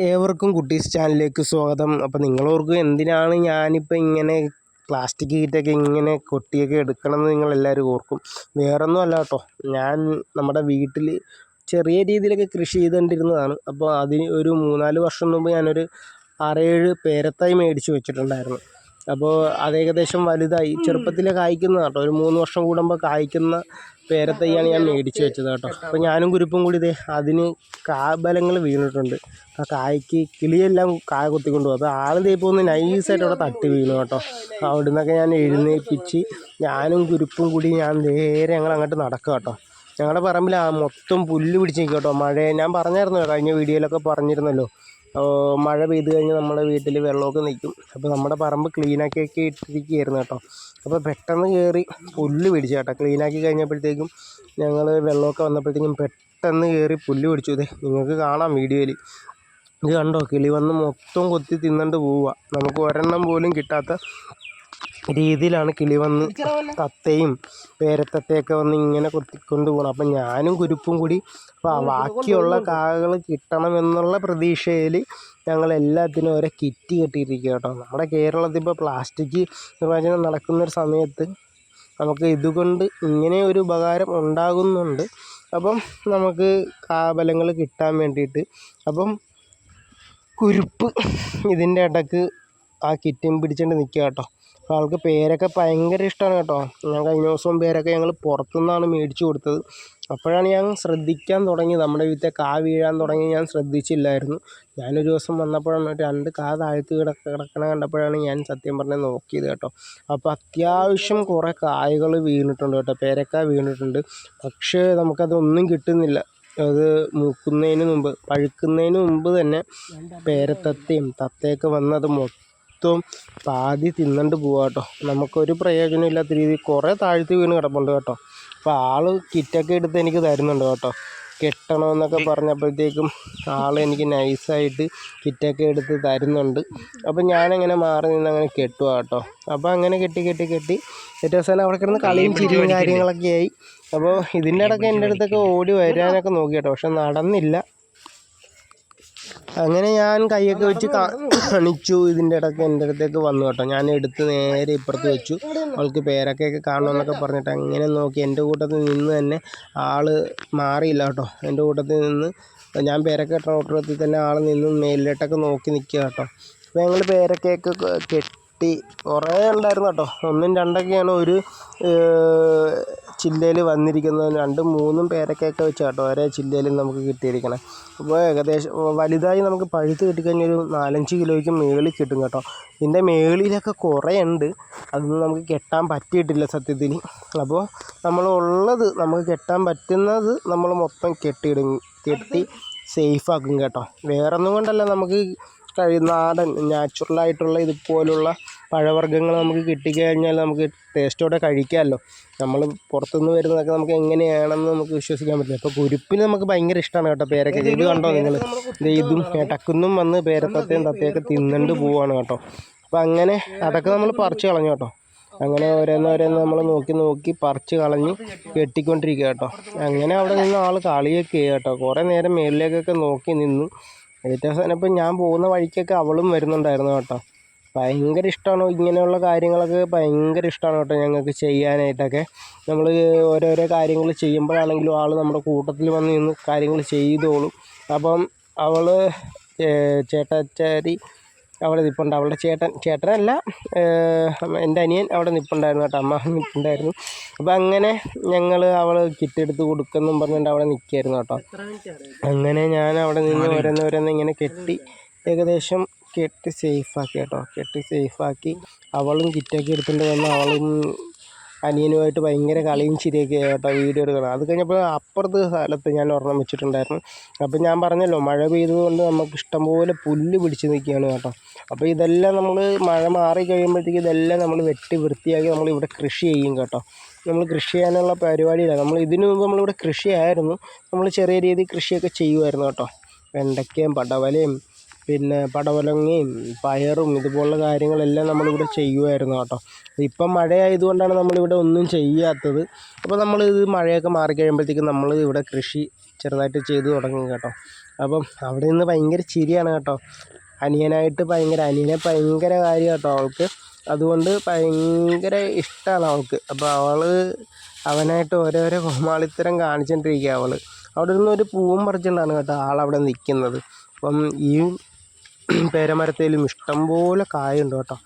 ഏവർക്കും കുട്ടീസ് ചാനലിലേക്ക് സ്വാഗതം. അപ്പോൾ നിങ്ങളോർക്കും എന്തിനാണ് ഞാനിപ്പോൾ ഇങ്ങനെ പ്ലാസ്റ്റിക് കീറ്റൊക്കെ ഇങ്ങനെ കൊട്ടിയൊക്കെ എടുക്കണമെന്ന് നിങ്ങളെല്ലാവരും ഓർക്കും. വേറൊന്നും അല്ല കേട്ടോ. ഞാൻ നമ്മുടെ വീട്ടിൽ ചെറിയ രീതിയിലൊക്കെ കൃഷി ചെയ്തുകൊണ്ടിരുന്നതാണ്. അപ്പോൾ അതിന് ഒരു മൂന്നാൽ വർഷം മുമ്പ് ഞാനൊരു ആറേഴ് പേരത്തൈ മേടിച്ച് വെച്ചിട്ടുണ്ടായിരുന്നു. അപ്പോൾ അത് ഏകദേശം വലുതായി. ചെറുപ്പത്തിൽ കായ്ക്കുന്ന കേട്ടോ. ഒരു മൂന്ന് വർഷം കൂടുമ്പോൾ കായ്ക്കുന്ന പേരത്തയ്യാണ് ഞാൻ മേടിച്ച് വെച്ചത് കേട്ടോ. അപ്പോൾ ഞാനും കുരുപ്പും കൂടി ഇതേ അതിന് കാബലങ്ങൾ വീണിട്ടുണ്ട്. ആ കായ്ക്ക് കിളിയെല്ലാം കായ കുത്തിക്കൊണ്ട് പോകും. അപ്പോൾ ദേ ഇപ്പോൾ ഒന്ന് നൈസായിട്ട് അവിടെ തട്ടി വീണു കേട്ടോ. അവിടെ നിന്നൊക്കെ ഞാൻ എഴുന്നേൽപ്പിച്ച് ഞാനും കുരുപ്പും കൂടി ഞാൻ നേരെ ഞങ്ങൾ അങ്ങോട്ട് നടക്കുക കേട്ടോ. ഞങ്ങളുടെ ആ മൊത്തം പുല്ല് പിടിച്ച് നിൽക്കും കേട്ടോ. മഴ ഞാൻ പറഞ്ഞായിരുന്നല്ലോ കഴിഞ്ഞ വീഡിയോയിലൊക്കെ പറഞ്ഞിരുന്നല്ലോ. മഴ പെയ്ത് കഴിഞ്ഞാൽ നമ്മുടെ വീട്ടിൽ വെള്ളമൊക്കെ നിൽക്കും അപ്പോൾ നമ്മുടെ പറമ്പ് ക്ലീനാക്കിയൊക്കെ ഇട്ടിരിക്കുകയായിരുന്നു കേട്ടോ. അപ്പോൾ പെട്ടെന്ന് കയറി പുല്ല് പിടിച്ചു കേട്ടോ. ക്ലീനാക്കി കഴിഞ്ഞപ്പോഴത്തേക്കും ഞങ്ങൾ വെള്ളമൊക്കെ വന്നപ്പോഴത്തേക്കും പെട്ടെന്ന് കയറി പുല്ല് പിടിച്ചു. ഇതേ നിങ്ങൾക്ക് കാണാം വീഡിയോയിൽ ഇത് കണ്ടോ? കിളി വന്ന് മൊത്തം കൊത്തി തിന്നണ്ട് പോവുക നമുക്ക് ഒരെണ്ണം പോലും കിട്ടാത്ത രീതിയിലാണ് കിളി വന്ന് തത്തയും പേരത്തത്തയൊക്കെ വന്ന് ഇങ്ങനെ കൊത്തിക്കൊണ്ട് പോകണം അപ്പം ഞാനും കുരുപ്പും കൂടി അപ്പോൾ ബാക്കിയുള്ള കാകൾ കിട്ടണമെന്നുള്ള പ്രതീക്ഷയിൽ ഞങ്ങൾ എല്ലാത്തിനും ഓരോ കിറ്റ് കെട്ടിയിരിക്കുക കേട്ടോ. നമ്മുടെ കേരളത്തിൽ ഇപ്പോൾ പ്ലാസ്റ്റിക് നിർമ്മാർജനം നടക്കുന്നൊരു സമയത്ത് നമുക്ക് ഇതുകൊണ്ട് ഇങ്ങനെ ഒരു ഉപകാരം ഉണ്ടാകുന്നുണ്ട്. അപ്പം നമുക്ക് കാബലങ്ങൾ കിട്ടാൻ വേണ്ടിയിട്ട് അപ്പം കുരുപ്പ് ഇതിന്റെ ഇടയ്ക്ക് ആ കിറ്റും പിടിച്ചുകൊണ്ട് നിൽക്കുക കേട്ടോ. ആൾക്ക് പേരൊക്കെ ഭയങ്കര ഇഷ്ടമാണ് കേട്ടോ. ഞാൻ കഴിഞ്ഞ ദിവസവും പേരൊക്കെ ഞങ്ങൾ പുറത്തുനിന്നാണ് മേടിച്ചു കൊടുത്തത്. അപ്പോഴാണ് ഞാൻ ശ്രദ്ധിക്കാൻ തുടങ്ങി നമ്മുടെ വീട്ടിലെ കാ വീഴാൻ തുടങ്ങി ഞാൻ ശ്രദ്ധിച്ചില്ലായിരുന്നു. ഞാനൊരു ദിവസം വന്നപ്പോഴാണ് രണ്ട് കാ താഴ്ത്ത് കിടക്ക കിടക്കണ കണ്ടപ്പോഴാണ് ഞാൻ സത്യം പറഞ്ഞ് നോക്കിയത് കേട്ടോ. അപ്പോൾ അത്യാവശ്യം കുറേ കായകൾ വീണിട്ടുണ്ട് കേട്ടോ. പേരക്ക വീണിട്ടുണ്ട്. പക്ഷേ നമുക്കതൊന്നും കിട്ടുന്നില്ല. അത് മൂക്കുന്നതിന് മുമ്പ് പഴുക്കുന്നതിന് മുമ്പ് തന്നെ പേരത്തത്തയും തത്തയൊക്കെ വന്ന് അത് മൊത്തം പാതി തിന്നണ്ട് പോവാ കേട്ടോ നമുക്കൊരു പ്രയോജനം ഇല്ലാത്ത രീതിയിൽ കുറേ താഴ്ത്തി വീണ് കിടപ്പുണ്ട് കേട്ടോ. അപ്പോൾ ആൾ കിറ്റൊക്കെ എടുത്ത് എനിക്ക് തരുന്നുണ്ട് കേട്ടോ. കെട്ടണമെന്നൊക്കെ പറഞ്ഞപ്പോഴത്തേക്കും ആൾ എനിക്ക് നൈസായിട്ട് കിറ്റൊക്കെ എടുത്ത് തരുന്നുണ്ട്. അപ്പോൾ ഞാനങ്ങനെ മാറി നിന്ന് അങ്ങനെ കെട്ടുക കേട്ടോ അപ്പോൾ അങ്ങനെ കെട്ടി കെട്ടി കെട്ടി ഏറ്റവും അവസാനം അവിടെ കിടന്ന് കളിയും ചിരിയും കാര്യങ്ങളൊക്കെ ആയി. അപ്പോൾ ഇതിന്റെ ഇടയ്ക്ക് എന്റെ അടുത്തൊക്കെ ഓടി വരാനൊക്കെ നോക്കി കേട്ടോ. പക്ഷെ നടന്നില്ല. അങ്ങനെ ഞാൻ കൈയൊക്കെ വെച്ച് കാണിച്ചു. ഇതിന്റെ ഇടയ്ക്ക് എന്റെ അടുത്തേക്ക് വന്നു കേട്ടോ. ഞാൻ എടുത്ത് നേരെ ഇപ്പുറത്ത് വെച്ചു. അവൾക്ക് പേരൊക്കെ കാണണമെന്നൊക്കെ പറഞ്ഞിട്ട് അങ്ങനെ നോക്കി. എന്റെ കൂട്ടത്തിൽ നിന്ന് തന്നെ ആൾ മാറിയില്ല കേട്ടോ. എന്റെ കൂട്ടത്തിൽ നിന്ന് ഞാൻ പേരൊക്കെ ഓട്ടത്തിൽ തന്നെ ആൾ നിന്ന് മേലിലോട്ടൊക്കെ നോക്കി നിൽക്കുക കേട്ടോ. അപ്പോൾ ഞങ്ങൾ പേരൊക്കെ കെട്ടി കുറേ ഉണ്ടായിരുന്നു കേട്ടോ. ഒന്നും രണ്ടൊക്കെയാണ് ഒരു ചില്ലയിൽ വന്നിരിക്കുന്നത്. രണ്ടും മൂന്നും പേരക്കയൊക്കെ വെച്ച് കേട്ടോ ഒരേ ചില്ലയിൽ നമുക്ക് കിട്ടിയിരിക്കണം. അപ്പോൾ ഏകദേശം വലുതായി നമുക്ക് പഴുത്ത് കിട്ടിക്കഴിഞ്ഞാൽ ഒരു നാലഞ്ച് കിലോയ്ക്ക് മേളിൽ കിട്ടും കേട്ടോ. ഇതിന്റെ മേളിലൊക്കെ കുറേ ഉണ്ട്. അതൊന്നും നമുക്ക് കെട്ടാൻ പറ്റിയിട്ടില്ല സത്യത്തിന് അപ്പോൾ നമ്മൾ ഉള്ളത് നമുക്ക് കെട്ടാൻ പറ്റുന്നത് നമ്മൾ മൊത്തം കെട്ടിയിടും. കെട്ടി സേഫാക്കും കേട്ടോ. വേറൊന്നും കൊണ്ടല്ല നമുക്ക് നാടൻ നാച്ചുറലായിട്ടുള്ള ഇതുപോലുള്ള പഴവർഗങ്ങൾ നമുക്ക് കിട്ടിക്കഴിഞ്ഞാൽ നമുക്ക് ടേസ്റ്റോടെ കഴിക്കാമല്ലോ. നമ്മൾ പുറത്തുനിന്ന് വരുന്നതൊക്കെ നമുക്ക് എങ്ങനെയാണെന്ന് നമുക്ക് വിശ്വസിക്കാൻ പറ്റില്ല. അപ്പോൾ കുരുപ്പിന് നമുക്ക് ഭയങ്കര ഇഷ്ടമാണ് കേട്ടോ പേരക്ക. ഇത് കണ്ടോ നിങ്ങൾ ഇതും ഇടക്കുന്നും വന്ന് പേരത്തത്തെയും തത്തയൊക്കെ തിന്നണ്ട് പോവാണ് കേട്ടോ. അപ്പോൾ അങ്ങനെ അതൊക്കെ നമ്മൾ പറിച്ച് കളഞ്ഞു കേട്ടോ. അങ്ങനെ ഓരോന്നോരോന്ന് നമ്മൾ നോക്കി നോക്കി പറിച്ച് കളഞ്ഞ് കെട്ടിക്കൊണ്ടിരിക്കുക കേട്ടോ. അങ്ങനെ അവിടെ നിന്ന് ആൾ കളിയൊക്കെ കേട്ടോ. കുറേ നേരം മേളിലേക്കൊക്കെ നോക്കി നിന്നു ഏറ്റവും അവസാനം ഇപ്പം ഞാൻ പോകുന്ന വഴിക്കൊക്കെ അവളും വരുന്നുണ്ടായിരുന്നു കേട്ടോ. ഭയങ്കര ഇഷ്ടമാണ് ഇങ്ങനെയുള്ള കാര്യങ്ങളൊക്കെ ഭയങ്കര ഇഷ്ടമാണ് കേട്ടോ ഞങ്ങൾക്ക് ചെയ്യാനായിട്ടൊക്കെ. നമ്മൾ ഓരോരോ കാര്യങ്ങൾ ചെയ്യുമ്പോഴാണെങ്കിലും ആൾ നമ്മുടെ കൂട്ടത്തിൽ വന്ന് നിന്ന് കാര്യങ്ങൾ ചെയ്തോളും. അപ്പം അവൾ ചേട്ടാച്ചാരി അവിടെ നിൽപ്പുണ്ട് അവളുടെ ചേട്ടൻ ചേട്ടനല്ല എന്റെ അനിയൻ അവിടെ നിൽപ്പുണ്ടായിരുന്നു കേട്ടോ. അമ്മ നിൽപ്പുണ്ടായിരുന്നു അപ്പോൾ അങ്ങനെ ഞങ്ങൾ അവൾ കിറ്റ് എടുത്ത് കൊടുക്കുമെന്നും പറഞ്ഞിട്ട് അവിടെ നിൽക്കുകയായിരുന്നു കേട്ടോ. അങ്ങനെ ഞാൻ അവിടെ നിന്ന് ഓരോന്ന് ഓരോന്ന് ഇങ്ങനെ കെട്ടി ഏകദേശം കെട്ടി സേഫാക്കി കേട്ടോ. കെട്ടി സേഫാക്കി അവളും കിറ്റൊക്കെ എടുത്തുകൊണ്ട് വന്ന് അവളും അനിയനുമായിട്ട് ഭയങ്കര കളിയും ചിരിയൊക്കെ ആയിട്ടാണ് വീഡിയോ എടുക്കുന്നത് അത് കഴിഞ്ഞപ്പോൾ അപ്പുറത്ത് സ്ഥലത്ത് ഞാൻ ഒരെണ്ണം വെച്ചിട്ടുണ്ടായിരുന്നു. അപ്പോൾ ഞാൻ പറഞ്ഞല്ലോ മഴ പെയ്തതുകൊണ്ട് നമുക്ക് ഇഷ്ടംപോലെ പുല്ല് പിടിച്ച് നിൽക്കുകയാണ് കേട്ടോ. അപ്പോൾ ഇതെല്ലാം നമ്മൾ മഴ മാറി കഴിയുമ്പോഴത്തേക്ക് ഇതെല്ലാം നമ്മൾ വെട്ടി വൃത്തിയാക്കി നമ്മൾ ഇവിടെ കൃഷി ചെയ്യും കേട്ടോ. നമ്മൾ കൃഷി ചെയ്യാനുള്ള പരിപാടിയില്ല നമ്മൾ ഇതിനു മുമ്പ് നമ്മളിവിടെ കൃഷിയായിരുന്നു. നമ്മൾ ചെറിയ രീതിയിൽ കൃഷിയൊക്കെ ചെയ്യുമായിരുന്നു കേട്ടോ. വെണ്ടയ്ക്കയും പടവലയും പിന്നെ പടവലങ്ങയും പയറും ഇതുപോലുള്ള കാര്യങ്ങളെല്ലാം നമ്മളിവിടെ ചെയ്യുമായിരുന്നു കേട്ടോ. ഇപ്പം മഴയായതുകൊണ്ടാണ് നമ്മളിവിടെ ഒന്നും ചെയ്യാത്തത്. അപ്പോൾ നമ്മൾ ഇത് മഴയൊക്കെ മാറിക്കഴിയുമ്പോഴത്തേക്കും നമ്മൾ ഇവിടെ കൃഷി ചെറുതായിട്ട് ചെയ്തു തുടങ്ങും കേട്ടോ. അപ്പം അവിടെ നിന്ന് ഭയങ്കര ചിരിയാണ് കേട്ടോ. അനിയനായിട്ട് ഭയങ്കര അനിയനെ ഭയങ്കര കാര്യം കേട്ടോ അവൾക്ക്. അതുകൊണ്ട് ഭയങ്കര ഇഷ്ടമാണ് അവൾക്ക്. അപ്പോൾ അവൾ അവനായിട്ട് ഓരോരോ കോമാളിത്തരം കാണിച്ചുകൊണ്ടിരിക്കുക അവൾ അവിടെ നിന്ന് ഒരു പൂവും പറിച്ചുകൊണ്ടാണ് കേട്ടോ ആളവിടെ നിൽക്കുന്നത് അപ്പം ഈ പേരമരത്തേലും ഇഷ്ടംപോലെ കായുണ്ട് കേട്ടോ.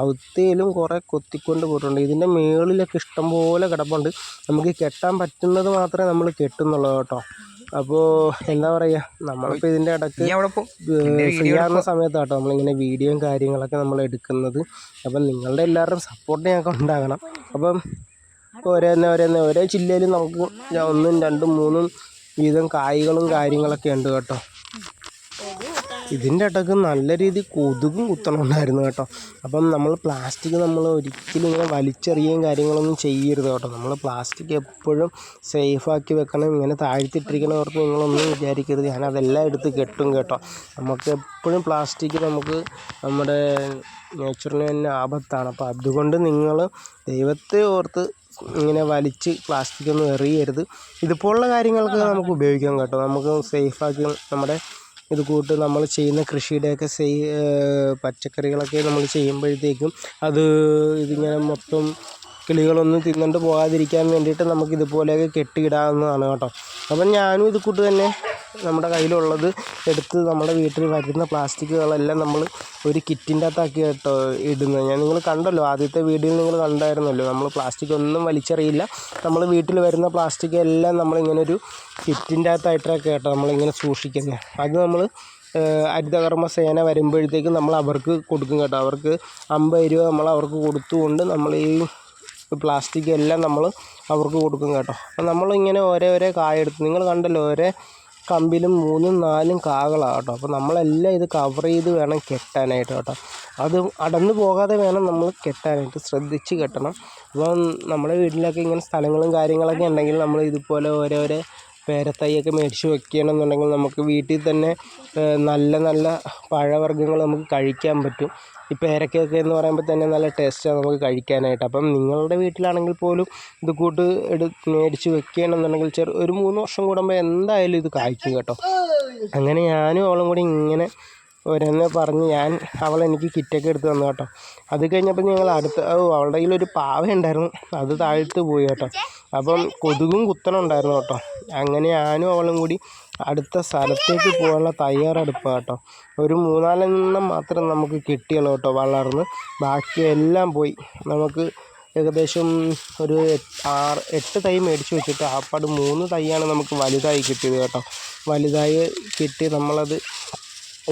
അവിത്തേലും കുറേ കൊത്തിക്കൊണ്ട് പോയിട്ടുണ്ട്. ഇതിന്റെ മുകളിലൊക്കെ ഇഷ്ടംപോലെ കിടപ്പുണ്ട്. നമുക്ക് കെട്ടാൻ പറ്റുന്നത് മാത്രമേ നമ്മൾ കെട്ടുന്നുള്ളൂ കേട്ടോ. അപ്പോൾ എന്താ പറയുക നമ്മളിപ്പോൾ ഇതിന്റെ ഇടയ്ക്ക് ഫ്രീ ആകുന്ന സമയത്താണ് കേട്ടോ നമ്മളിങ്ങനെ വീഡിയോയും കാര്യങ്ങളൊക്കെ നമ്മൾ എടുക്കുന്നത്. അപ്പം നിങ്ങളുടെ എല്ലാവരുടെയും സപ്പോർട്ട് ഞങ്ങൾക്ക് ഉണ്ടാകണം. അപ്പം ഓരോന്നെ ഓരോന്നെ ഓരോ ജില്ലയിലും നമുക്ക് ഒന്നും രണ്ടും മൂന്നും വീതം കായ്കളും കാര്യങ്ങളൊക്കെ ഉണ്ട് കേട്ടോ. ഇതിന്റെ ഇടയ്ക്ക് നല്ല രീതിയിൽ കൊതുകും കുത്തണുണ്ടായിരുന്നു കേട്ടോ. അപ്പം നമ്മൾ പ്ലാസ്റ്റിക് നമ്മൾ ഒരിക്കലും ഇങ്ങനെ വലിച്ചെറിയുകയും കാര്യങ്ങളൊന്നും ചെയ്യരുത് കേട്ടോ. നമ്മൾ പ്ലാസ്റ്റിക് എപ്പോഴും സേഫാക്കി വെക്കണം ഇങ്ങനെ താഴ്ത്തിട്ടിരിക്കണം ഓർത്ത് നിങ്ങളൊന്നും വിചാരിക്കരുത്. ഞാൻ അതെല്ലാം എടുത്ത് കെട്ടും കേട്ടോ. നമുക്ക് എപ്പോഴും പ്ലാസ്റ്റിക് നമുക്ക് നമ്മുടെ നേച്ചറിന് തന്നെ ആപത്താണ്. അപ്പോൾ അതുകൊണ്ട് നിങ്ങൾ ദൈവത്തെ ഓർത്ത് ഇങ്ങനെ വലിച്ച് പ്ലാസ്റ്റിക് ഒന്നും എറിയരുത്. ഇതുപോലുള്ള കാര്യങ്ങൾക്ക് നമുക്ക് ഉപയോഗിക്കാം കേട്ടോ. നമുക്ക് സേഫാക്കി നമ്മുടെ ഇത് കൂട്ട് നമ്മൾ ചെയ്യുന്ന കൃഷിയുടെയൊക്കെ സേ പച്ചക്കറികളൊക്കെ നമ്മൾ ചെയ്യുമ്പോഴത്തേക്കും അത് ഇതിങ്ങനെ മൊത്തം കിളികളൊന്നും തിന്നുകൊണ്ട് പോകാതിരിക്കാൻ വേണ്ടിയിട്ട് നമുക്കിതുപോലെയൊക്കെ കെട്ടിയിടാവുന്നതാണ് കേട്ടോ. അപ്പം ഞാനും ഇത് കൂട്ട് തന്നെ നമ്മുടെ കയ്യിലുള്ളത് എടുത്ത് നമ്മുടെ വീട്ടിൽ വരുന്ന പ്ലാസ്റ്റിക്കുകളെല്ലാം നമ്മൾ ഒരു കിറ്റിന്റെ അകത്താക്കി കേട്ടോ ഇടുന്നത്. ഞാൻ നിങ്ങൾ കണ്ടല്ലോ ആദ്യത്തെ വീഡിയോയിൽ നിങ്ങൾ കണ്ടായിരുന്നല്ലോ നമ്മൾ പ്ലാസ്റ്റിക് ഒന്നും വലിച്ചെറിയില്ല. നമ്മൾ വീട്ടിൽ വരുന്ന പ്ലാസ്റ്റിക് എല്ലാം നമ്മളിങ്ങനെ ഒരു കിറ്റിന്റെ അകത്തായിട്ടൊക്കെ കേട്ടോ നമ്മളിങ്ങനെ സൂക്ഷിക്കുന്നത്. അത് നമ്മൾ ഹരിതകർമ്മ സേന വരുമ്പോഴത്തേക്കും നമ്മൾ അവർക്ക് കൊടുക്കും കേട്ടോ. അവർക്ക് അമ്പത് രൂപ നമ്മൾ അവർക്ക് കൊടുത്തുകൊണ്ട് നമ്മൾ ഈ പ്ലാസ്റ്റിക് എല്ലാം നമ്മൾ അവർക്ക് കൊടുക്കും കേട്ടോ. അപ്പം നമ്മളിങ്ങനെ ഓരോ ഓരോ കായ എടുത്ത് നിങ്ങൾ കണ്ടല്ലോ ഓരോ കമ്പിലും മൂന്നും നാലും കാകളാണ് കേട്ടോ. അപ്പോൾ നമ്മളെല്ലാം ഇത് കവർ ചെയ്ത് വേണം കെട്ടാനായിട്ട് കേട്ടോ. അത് അടന്നു പോകാതെ വേണം നമ്മൾ കെട്ടാനായിട്ട്. ശ്രദ്ധിച്ച് കെട്ടണം. അപ്പം നമ്മുടെ വീട്ടിലൊക്കെ ഇങ്ങനെ സ്ഥലങ്ങളും കാര്യങ്ങളൊക്കെ ഉണ്ടെങ്കിൽ നമ്മൾ ഇതുപോലെ ഓരോരോ പേരത്തൈയൊക്കെ മേടിച്ച് വെക്കുകയാണെന്നുണ്ടെങ്കിൽ നമുക്ക് വീട്ടിൽ തന്നെ നല്ല നല്ല പഴവർഗങ്ങൾ നമുക്ക് കഴിക്കാൻ പറ്റും. ഈ പേരക്കയൊക്കെ എന്ന് പറയുമ്പോൾ തന്നെ നല്ല ടേസ്റ്റാണ് നമുക്ക് കഴിക്കാനായിട്ട്. അപ്പം നിങ്ങളുടെ വീട്ടിലാണെങ്കിൽ പോലും ഇത് കൂട്ട് എടു മേടിച്ച് വെക്കുകയാണെന്നുണ്ടെങ്കിൽ ചെറു ഒരു മൂന്ന് വർഷം കൂടുമ്പോൾ എന്തായാലും ഇത് കായ്ക്കും കേട്ടോ. അങ്ങനെ ഞാനും അവളും കൂടി ഇങ്ങനെ ഓരോന്ന് പറഞ്ഞ് ഞാൻ അവൾ എനിക്ക് കിറ്റൊക്കെ എടുത്ത് തന്നു കേട്ടോ. അത് കഴിഞ്ഞപ്പോൾ ഞങ്ങൾ അടുത്ത അവളുടെ കയ്യിൽ ഒരു പാവ ഉണ്ടായിരുന്നു. അത് താഴ്ത്ത് പോയി കേട്ടോ. അപ്പം കൊതുകും കുത്തണുണ്ടായിരുന്നു കേട്ടോ. അങ്ങനെ ഞാനും അവളും കൂടി അടുത്ത സ്ഥലത്തേക്ക് പോകാനുള്ള തയ്യാറെടുപ്പ് കേട്ടോ ഒരു മൂന്നാലെണ്ണം മാത്രം നമുക്ക് കിട്ടിയുള്ളൂ കേട്ടോ വളർന്ന്. ബാക്കിയെല്ലാം പോയി. നമുക്ക് ഏകദേശം ഒരു ആറ് എട്ട് തൈ മേടിച്ച് വെച്ചിട്ട് ആപ്പാട് മൂന്ന് തൈയാണ് നമുക്ക് വലുതായി കിട്ടിയത് കേട്ടോ. വലുതായി കിട്ടി നമ്മളത്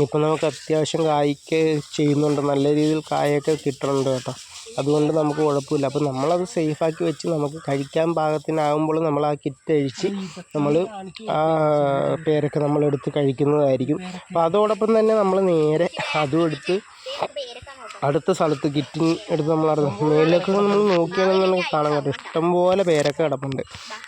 ഇപ്പം നമുക്ക് അത്യാവശ്യം കായ്ക്ക് ചെയ്യുന്നുണ്ട്. നല്ല രീതിയിൽ കായൊക്കെ കിട്ടുന്നുണ്ട് കേട്ടോ. അതുകൊണ്ട് നമുക്ക് കുഴപ്പമില്ല. അപ്പോൾ നമ്മളത് സേഫാക്കി വെച്ച് നമുക്ക് കഴിക്കാൻ പാകത്തിനാകുമ്പോൾ നമ്മൾ ആ കിറ്റ് അഴിച്ച് നമ്മൾ ആ പേരൊക്കെ നമ്മളെടുത്ത് കഴിക്കുന്നതായിരിക്കും. അപ്പോൾ അതോടൊപ്പം തന്നെ നമ്മൾ നേരെ അതും എടുത്ത് അടുത്ത സ്ഥലത്ത് കിറ്റിൻ എടുത്ത് നമ്മൾ അറിയാം മേളിലേക്ക് നമ്മൾ നോക്കിയാണെന്നുണ്ടെങ്കിൽ കാണാൻ പറ്റും. ഇഷ്ടംപോലെ പേരൊക്കെ കിടപ്പുണ്ട്.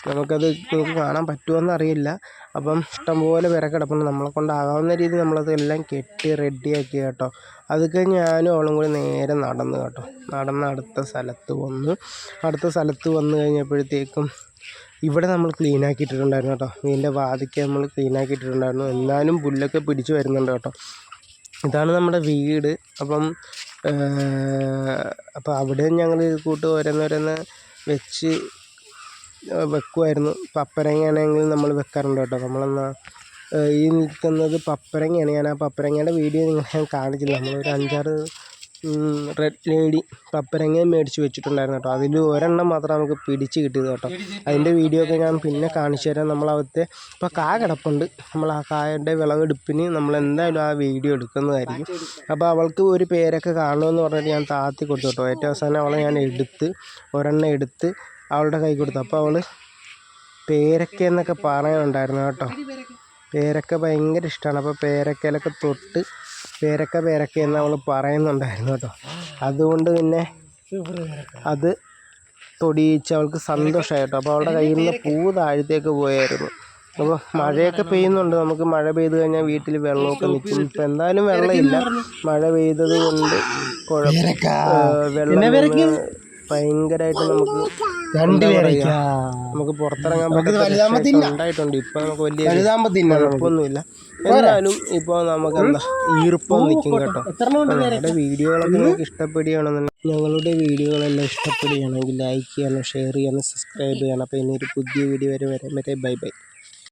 നമുക്കത് നമുക്ക് കാണാൻ പറ്റുമോ അറിയില്ല. അപ്പം ഇഷ്ടംപോലെ പേരൊക്കെ കിടപ്പുണ്ട്. നമ്മളെ കൊണ്ടാകാവുന്ന രീതിയിൽ നമ്മളത് എല്ലാം കെട്ടി റെഡിയാക്കി കേട്ടോ. അത് കഴിഞ്ഞ് ഞാനും അവളും കൂടി നേരെ നടന്നു കേട്ടോ. നടന്ന് അടുത്ത സ്ഥലത്ത് വന്നു അടുത്ത സ്ഥലത്ത് വന്നു കഴിഞ്ഞപ്പോഴത്തേക്കും ഇവിടെ നമ്മൾ ക്ലീൻ ആക്കിയിട്ടിട്ടുണ്ടായിരുന്നു കേട്ടോ. വീടിന്റെ വാതിക്ക് നമ്മൾ ക്ലീൻ ആക്കിയിട്ടിട്ടുണ്ടായിരുന്നു. എന്നാലും പുല്ലൊക്കെ പിടിച്ച് വരുന്നുണ്ട് കേട്ടോ. ഇതാണ് നമ്മുടെ വീട്. അപ്പം അപ്പോൾ അവിടെ ഞങ്ങൾ കൂട്ട് ഓരോന്നോരോന്ന് വെച്ച് വെക്കുമായിരുന്നു പപ്പരങ്ങയാണെങ്കിൽ നമ്മൾ വെക്കാറുണ്ട് കേട്ടോ. നമ്മളെന്നാ ഈ നിൽക്കുന്നത് പപ്പരങ്ങയാണ്. ഞാൻ ആ പപ്പരങ്ങയുടെ വീഡിയോ നിങ്ങളെ ഞാൻ കാണിച്ചില്ല. നമ്മളൊരു അഞ്ചാറ് റെഡ് ലേഡി പപ്പരങ്ങയും മേടിച്ച് വെച്ചിട്ടുണ്ടായിരുന്നു കേട്ടോ. അതിൽ ഒരെണ്ണം മാത്രം നമുക്ക് പിടിച്ച് കിട്ടിയത് കേട്ടോ. അതിന്റെ വീഡിയോ ഒക്കെ ഞാൻ പിന്നെ കാണിച്ചു തരാം. നമ്മളവിടുത്തെ ഇപ്പോൾ കാ കിടപ്പുണ്ട്. നമ്മൾ ആ കായയുടെ വിളവെടുപ്പിന് നമ്മൾ എന്തായാലും ആ വീഡിയോ എടുക്കുന്നതായിരിക്കും. അപ്പോൾ അവൾക്ക് ഒരു പേരൊക്കെ കാണുമെന്ന് പറഞ്ഞിട്ട് ഞാൻ താത്തി കൊടുത്തു കേട്ടോ. ഏറ്റവും അവസാനം അവളെ ഞാൻ എടുത്ത് ഒരെണ്ണം എടുത്ത് അവളുടെ കൈ കൊടുത്തു. അപ്പോൾ അവൾ പേരക്ക എന്നൊക്കെ പറയുന്നുണ്ടായിരുന്നു കേട്ടോ. പേരക്ക ഭയങ്കര ഇഷ്ടമാണ് അപ്പോൾ പേരക്കയിലൊക്കെ തൊട്ട് പേരക്ക പേരക്ക എന്ന് അവൾ പറയുന്നുണ്ടായിരുന്നു കേട്ടോ. അതുകൊണ്ട് പിന്നെ അത് തൊടിയിച്ച് അവൾക്ക് സന്തോഷമായി കേട്ടോ. അപ്പോൾ അവളുടെ കയ്യിൽ നിന്ന് പൂ താഴത്തേക്ക് പോയായിരുന്നു. അപ്പോൾ മഴയൊക്കെ പെയ്യുന്നുണ്ട്. നമുക്ക് മഴ പെയ്ത് കഴിഞ്ഞാൽ വീട്ടിൽ വെള്ളമൊക്കെ നിൽക്കും. ഇപ്പം എന്തായാലും വെള്ളമില്ല. മഴ പെയ്തത് കൊണ്ട് കുഴപ്പം വെള്ളം ഭയങ്കരമായിട്ട് നമുക്ക് നമുക്ക് പുറത്തിറങ്ങാൻ ഉണ്ടായിട്ടുണ്ട്. ഇപ്പം നമുക്ക് വലിയ കുഴപ്പമൊന്നുമില്ല. എന്നാലും ഇപ്പൊ നമുക്ക് എന്താ ഈർപ്പം നിൽക്കും കേട്ടോ. ഞങ്ങളുടെ വീഡിയോകളൊക്കെ നിങ്ങൾക്ക് ഇഷ്ടപ്പെടുകയാണെന്നുണ്ടെങ്കിൽ ഞങ്ങളുടെ വീഡിയോകളെല്ലാം ഇഷ്ടപ്പെടുകയാണെങ്കിൽ ലൈക്ക് ചെയ്യണം ഷെയർ ചെയ്യണം സബ്സ്ക്രൈബ് ചെയ്യണം. അപ്പോൾ ഇനി ഒരു പുതിയ വീഡിയോ വരെ വരെ. വരെ ബൈ ബൈ.